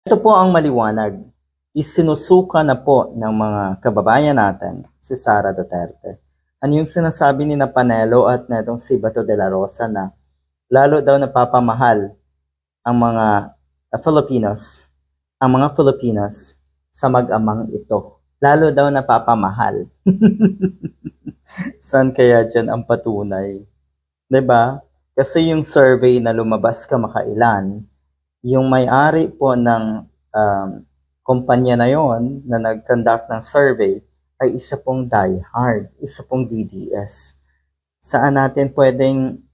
Ito po ang maliwanag. Isinusuka na po ng mga kababayan natin si Sara Duterte. Ano yung sinasabi ni Panelo at netong si Bato de la Rosa na lalo daw napapamahal ang mga uh, Filipinos, ang mga Filipinos sa mag-amang ito. Lalo daw napapamahal. Saan kaya dyan ang patunay? ba? Kasi yung survey na lumabas kamakailan, yung may-ari po ng um, kumpanya na yon na nag-conduct ng survey ay isa pong diehard, isa pong DDS. Saan natin pwedeng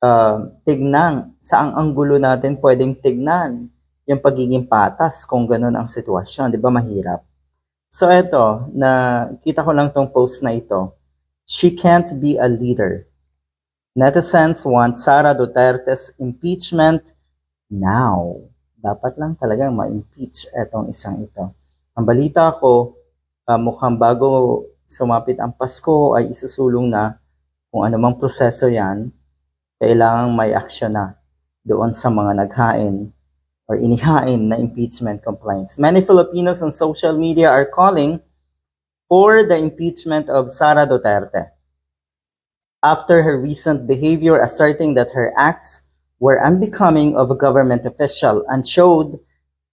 uh, tignan, saang anggulo natin pwedeng tignan yung pagiging patas kung ganun ang sitwasyon, di ba mahirap? So eto, na kita ko lang tong post na ito. She can't be a leader. Netizens want Sara Duterte's impeachment now. Dapat lang talagang ma-impeach etong isang ito. Ang balita ko, uh, mukhang bago sumapit ang Pasko ay isusulong na kung anumang proseso yan, kailangang may aksyon na doon sa mga naghain or inihain na impeachment complaints. Many Filipinos on social media are calling for the impeachment of Sara Duterte after her recent behavior asserting that her acts were unbecoming of a government official and showed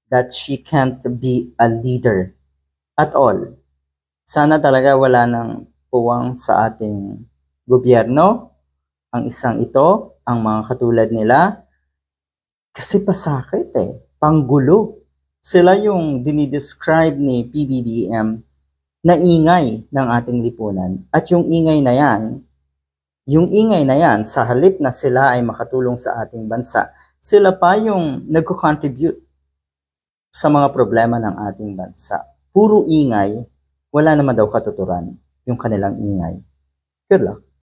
that she can't be a leader at all. Sana talaga wala nang puwang sa ating gobyerno, ang isang ito, ang mga katulad nila, kasi pasakit eh, panggulo. Sila yung dinidescribe ni PBBM na ingay ng ating lipunan. At yung ingay na yan, yung ingay na yan, sa halip na sila ay makatulong sa ating bansa, sila pa yung nagko-contribute sa mga problema ng ating bansa. Puro ingay, wala naman daw katuturan yung kanilang ingay. Good luck.